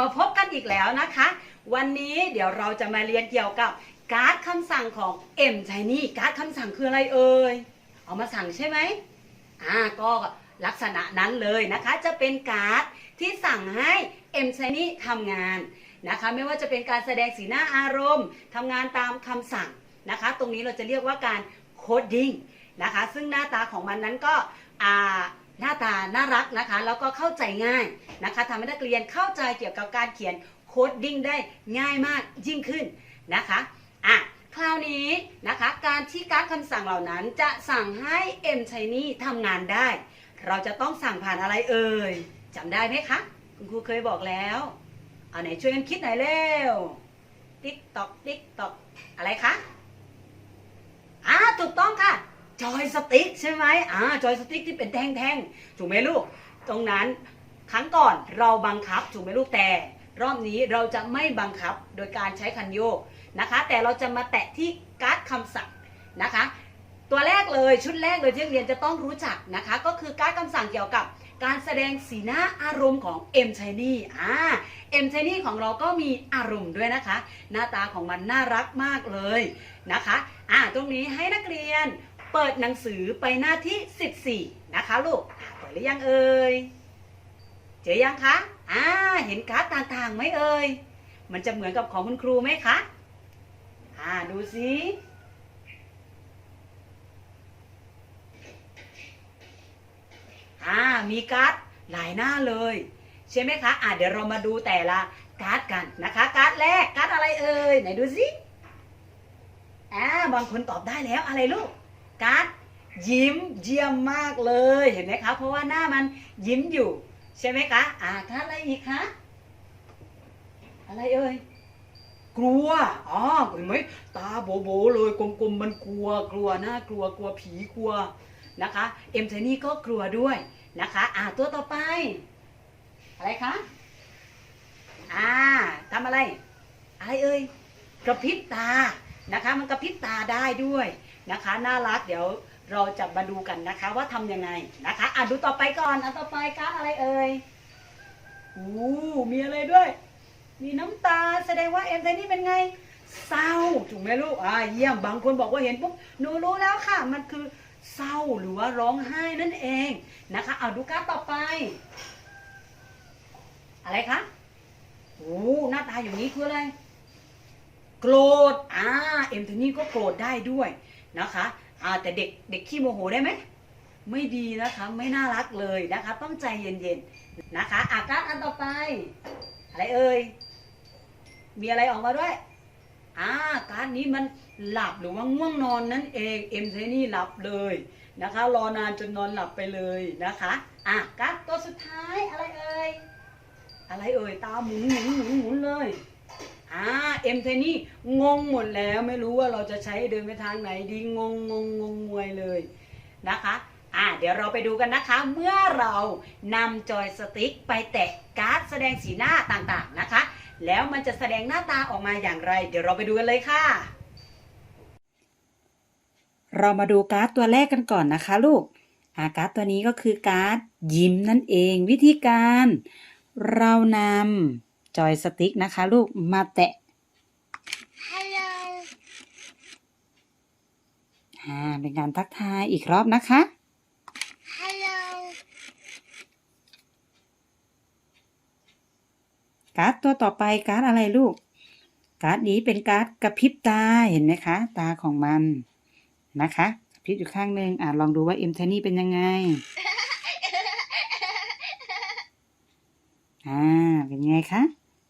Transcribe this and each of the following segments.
มาพบกันอีกแล้วนะคะ วันนี้เดี๋ยวเราจะมาเรียนเกี่ยวกับการ์ดคำสั่งของ M c h i n y การ์ดคำสั่งคืออะไรเอ่ย เอามาสั่งใช่ไหมอ่าก็ลักษณะนั้นเลยนะคะ จะเป็นการ์ดที่สั่งให้ M c h i n y ทำงานนะคะ ไม่ว่าจะเป็นการแสดงสีหน้าอารมณ์ทำงานตามคำสั่งนะคะ ตรงนี้เราจะเรียกว่าการโคดดิ้งนะคะ ซึ่งหน้าตาของมันนั้นก็อ่า หน้าตาน่ารักนะคะ แล้วก็เข้าใจง่ายนะคะทำให้นักเรียนเข้าใจเกี่ยวกับการเขียนโคดดิ้งได้ง่ายมากยิ่งขึ้นนะคะอะคราวนี้นะคะการที่การคำสั่งเหล่านั้นจะสั่งให้ M c h i n y ทำงานได้ เราจะต้องสั่งผ่านอะไรเอ่ยจำได้ไหมคะ คุณครูเคยบอกแล้วเอาไหนช่วยกันคิดหน่อยเร็วติ๊กตอกติ๊กตอกอะไรคะอ่าถูกต้องค่ะ จอยสติ๊กใช่ไหมอ่าจอยสติ๊กที่เป็นแท่งๆ ถูกไหมลูก ตรงนั้นครั้งก่อนเราบังคับถูกไหมลูกแต่ รอบนี้เราจะไม่บังคับโดยการใช้คันโยกนะคะ แต่เราจะมาแตะที่การ์ดคำสั่งนะคะ ตัวแรกเลยชุดแรกเลยที่เรียนจะต้องรู้จักนะคะ ก็คือการ์ดคำสั่งเกี่ยวกับการแสดงสีหน้าอารมณ์ของ M c h i n y อ่า M c h i n y ของเราก็มีอารมณ์ด้วยนะคะ หน้าตาของมันน่ารักมากเลยนะคะอ่าตรงนี้ให้นักเรียน เปิดหนังสือไปหน้าที่ 14 นะคะลูกเปิดหรือยังเอ่ย เจอยังคะ อ่า เห็นการ์ดต่างๆไหมเอ่ย มันจะเหมือนกับของคุณครูไหมคะ อ่า ดูสิอ่า มีการ์ดหลายหน้าเลย ใช่ไหมคะ อ่าเดี๋ยวเรามาดูแต่ละการ์ดกันนะคะ การ์ดแรก การ์ดอะไรเอ่ย ไหนดูสิอ่า บางคนตอบได้แล้วอะไรลูก การ์ดยิ้มเยี่ยมมากเลยเห็นไหมคะเพราะว่าหน้ามันยิ้มอยู่ ใช่ไหมคะอ่ากาอะไรอีกคะอะไรเอ่ยกลัวอ๋อเห็นไหมตาโบโบเลยกลมๆมันกลัวกลัวน่ากลัวกลัวผีกลัวนะคะ เอ็มไทนี่ก็กลัวด้วยนะคะ อ่าตัวต่อไป อะไรคะอ่าทำอะไรอะไรเอ่ยกระพริบตานะคะ มันกระพริบตาได้ด้วย นะคะ น่ารักเดี๋ยวเราจะมาดูกันนะคะว่าทำยังไงนะคะอ่าดูต่อไปก่อนอันต่อไปการดอะไรเอ่ยอู้มีอะไรด้วย มีน้ำตาแสดงว่าเอ็มไทนี่เป็นไงเศร้าถูกไหมลูกอ่าเยี่ยมบางคนบอกว่าเห็นปุ๊บหนูรู้แล้วค่ะ มันคือเศร้าหรือว่าร้องไห้นั่นเองนะคะเอาดูการ์ดต่อไป อะไรคะโอ้หน้าตาอย่างนี้คืออะไรโกรธอ่าเอ็มโทนี่ก็โกรธได้ด้วย นะคะอ่าแต่เด็กเด็กขี้โมโหได้ไหมไม่ดีนะคะไม่น่ารักเลยนะคะ ต้องใจเย็นๆนะคะอาการอันต่อไป อะไรเอ่ยมีอะไรออกมาด้วยอ่าการนี้มันหลับหรือว่าง่วงนอนนั่นเองเอ็มเทนี่หลับเลยนะคะ รอนานจนนอนหลับไปเลยนะคะอะการตัวสุดท้ายอะไรเอ่ยอะไรเอ่ยตาหมุนหมุนหมุนหมุนเลย อ่าเอ็มเทนี่งงหมดแล้วไม่รู้ว่าเราจะใช้เดินไปทางไหนดีงงงงงงงวยเลยนะคะอ่าเดี๋ยวเราไปดูกันนะคะ เมื่อเรานำจอยสติ๊กไปแตะการ์ดแสดงสีหน้าต่างๆนะคะ แล้วมันจะแสดงหน้าตาออกมาอย่างไร เดี๋ยวเราไปดูกันเลยค่ะ เรามาดูการ์ดตัวแรกกันก่อนนะคะลูกอาการ์ดตัวนี้ก็คือการ์ดยิ้มนั่นเองวิธีการ เรานำ จอยสติ๊กนะคะ ลูกมาแตะ Hello อ่าเป็นการทักทายอีกรอบนะคะ Hello การ์ดตัวต่อไปการ์ดอะไรลูก การ์ดนี้เป็นการ์ดกระพริบตาเห็นไหมคะ ตาของมันนะคะกระพริบอยู่ข้างหนึ่งอ่าลองดูว่าเอ็มเทนี่เป็นยังไงอ่าเป็นยังไงคะ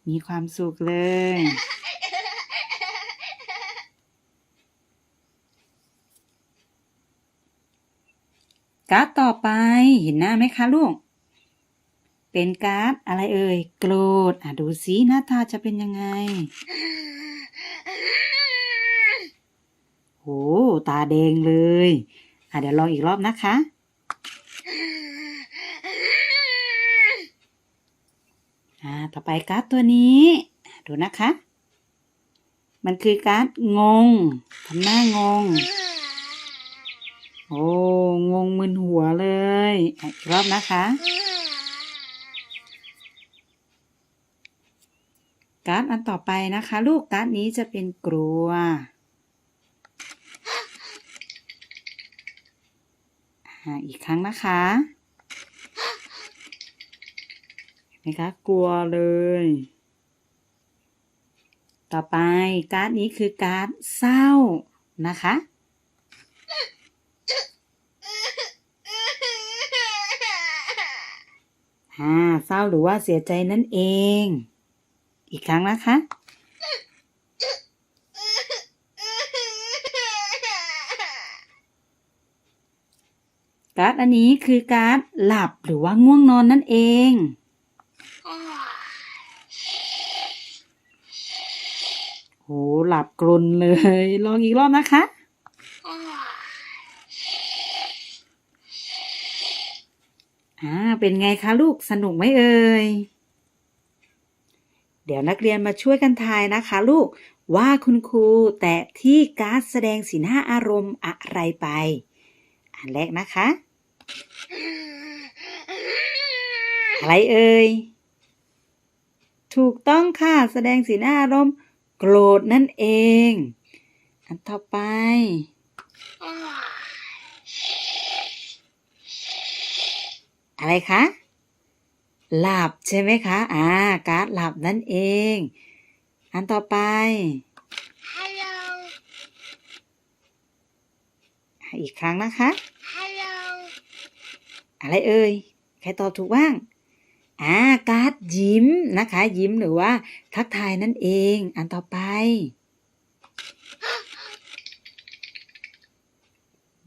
มีความสุขเลย การ์ดต่อไปเห็นหน้าไหมคะลูก เป็นการ์ดอะไรเอ่ย โกรธ อะดูสิหน้าตาจะเป็นยังไงโอ้ตาแดงเลย อะเดี๋ยวลองอีกรอบนะคะ อ่าต่อไปการ์ดตัวนี้ดูนะคะ มันคือการ์ดงงทำหน้างง โอ้ งงมึนหัวเลยอีกรอบนะคะ การ์ดอันต่อไปนะคะ ลูกการ์ดนี้จะเป็นกลัวอีกครั้งนะคะ เห็ นไหมคะ กลัวเลย ต่อไปการ์ดนี้คือการ์ดเศร้านะคะ อ่า เศร้าหรือว่าเสียใจนั่นเอง อีกครั้งนะคะการ์ดอันนี้คือการ์ดหลับหรือว่าง่วงนอนนั่นเอง โหหลับกรนเลย ลองอีกรอบนะคะ อ่า เป็นไงคะลูก สนุกไหมเอ่ย เดี๋ยวนักเรียนมาช่วยกันทายนะคะลูก ว่าคุณครูแตะที่การ์ดแสดงสีหน้าอารมณ์อะไรไป อันแรกนะคะ อะไรเอ่ย ถูกต้องค่ะ แสดงสีหน้าอารมณ์ โกรธนั่นเอง อันต่อไป อะไรคะ หลับใช่ไหมคะ อ่า การ์ดหลับนั่นเอง อันต่อไป Hello อีกครั้งนะคะ Hello อะไรเอ่ย ใครตอบถูกบ้าง อ่าการ์ดยิ้มนะคะ ยิ้มหรือว่า ทักทายนั่นเอง อันต่อไป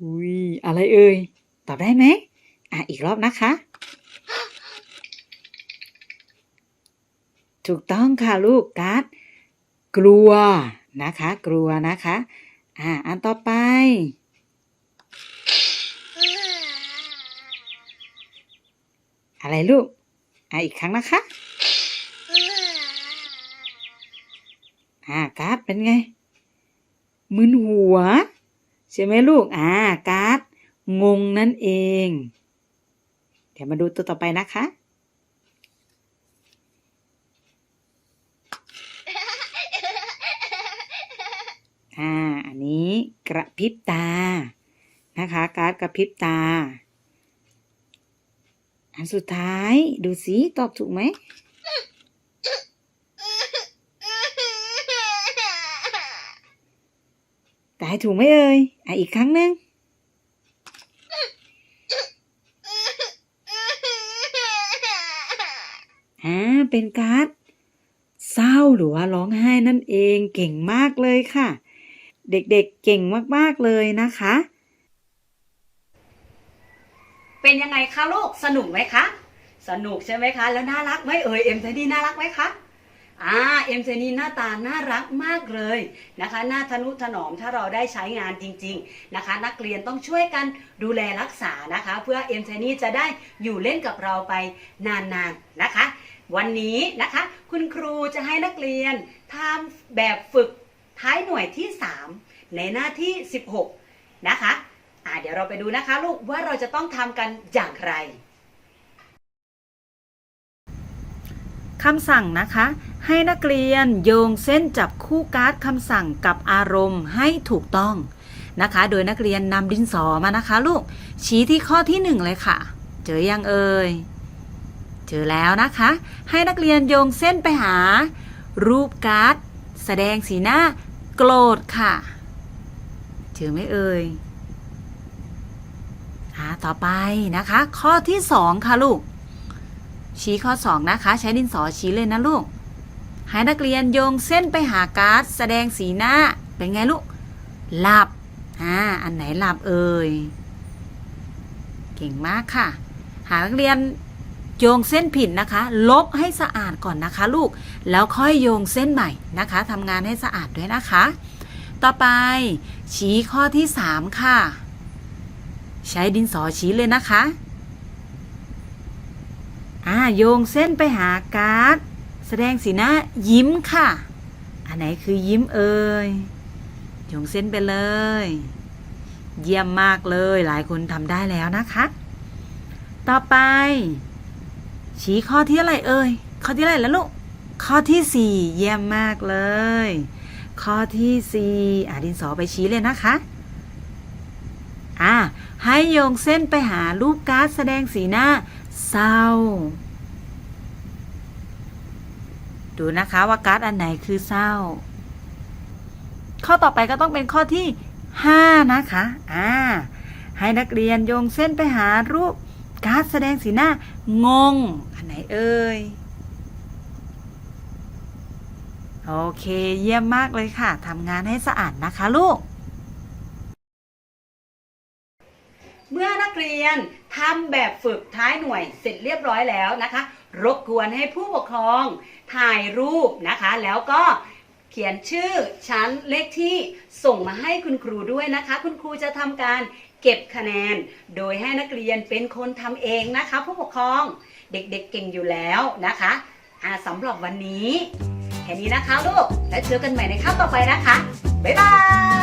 อุ้ยอะไรเอ่ย ตอบได้ไหมอะอีกรอบนะคะ ถูกต้องค่ะลูกการ์ดกลัวนะคะ กลัวนะคะ อ่าอันต่อไปอะไรลูก อะอีกครั้งนะคะ อ่าการ์ดเป็นไงมึนหัว ใช่ไหมลูก อ่าการ์ดงงนั่นเอง เดี๋ยวมาดูตัวต่อไปนะคะ อ่า อันนี้กระพริบตา นะคะ การ์ดกระพริบตา อันสุดท้ายดูสิตอบถูกไหมตายถูกไหมเอ่ยอะอีกครั้งหนึ่งอ่าเป็นการ์ดเศร้าหรือว่าร้องไห้นั่นเองเก่งมากเลยค่ะ เด็กๆเเก่งมากๆเลยนะคะ เป็นยังไงคะลูกสนุกไหมคะ สนุกใช่ไหมคะ แล้วน่ารักไหมเอ่ยเอ็มเทนี่น่ารักไหมคะอ่าเอ็มเทนีหน้าตาน่ารักมากเลยนะคะหน้าทนุถนอมถ้าเราได้ใช้งานจริงๆนะคะ นักเรียนต้องช่วยกันดูแลรักษานะคะ เพื่อเอ็มเทนีจะได้อยู่เล่นกับเราไปนานๆนะคะ วันนี้นะคะ คุณครูจะให้นักเรียนทำแบบฝึกท้ายหน่วยที่ 3 ในหน้าที่ 16 นะคะ อ่าเดี๋ยวเราไปดูนะคะ ลูกว่าเราจะต้องทำกันอย่างไรคำสั่งนะคะ ให้นักเรียนโยงเส้นจับคู่การ์ดคำสั่งกับอารมณ์ให้ถูกต้องนะคะ โดยนักเรียนนำดินสอมานะคะ ลูกชี้ที่ข้อที่หนึ่งเลยค่ะ เจอยังเอ่ยเจอแล้วนะคะ ให้นักเรียนโยงเส้นไปหา รูปการ์ดแสดงสีหน้าโกรธค่ะ เจอไหมเอ่ย อ่าต่อไปนะคะ ข้อที่สองค่ะลูก ชี้ข้อ2นะคะ ใช้ดินสอชี้เลยนะลูกให้นักเรียนโยงเส้นไปหาการ์ดแสดงสีหน้าเป็นไงลูก หลับอ่าอันไหนหลับเอ่ยเก่งมากค่ะ หานักเรียนโยงเส้นผิดนะคะ ลบให้สะอาดก่อนนะคะลูก แล้วค่อยโยงเส้นใหม่นะคะทำงานให้สะอาดด้วยนะคะ ต่อไปชี้ข้อที่ 3 ค่ะ ใช้ดินสอชี้เลยนะคะอ่าโยงเส้นไปหาการ์ดแสดงสีหน้ายิ้มค่ะ อันไหนคือยิ้มเอ่ยโยงเส้นไปเลย เยี่ยมมากเลยหลายคนทำได้แล้วนะคะ ต่อไป ชี้ข้อที่อะไรเอ่ยข้อที่อะไรแล้วลูกข้อที่สี่เยี่ยมมากเลย ข้อที่สี่อะดินสอไปชี้เลยนะคะ อะ ให้โยงเส้นไปหารูปการ์ดแสดงสีหน้าเศร้า ดูนะคะว่าการ์ดอันไหนคือเศร้า ข้อต่อไปก็ต้องเป็นข้อที่ 5 นะคะอ่าให้นักเรียนโยงเส้นไปหารูปการ์ดแสดงสีหน้างง อันไหนเอ่ยโอเค เยี่ยมมากเลยค่ะทำงานให้สะอาดนะคะลูกเมื่อนัก เรียนทำแบบฝึกท้ายหน่วยเสร็จเรียบร้อยแล้วนะคะ รบกวนให้ผู้ปกครองถ่ายรูปนะคะ แล้วก็เขียนชื่อชั้นเลขที่ส่งมาให้คุณครูด้วยนะคะ คุณครูจะทำการเก็บคะแนน โดยให้นักเรียนเป็นคนทำเองนะคะ ผู้ปกครองเด็กๆเเก่งอยู่แล้วนะคะอาสำหรับวันนี้ แค่นี้นะคะลูก แล้วเจอกันใหม่ในครั้งต่อไปนะคะ บ๊ายบาย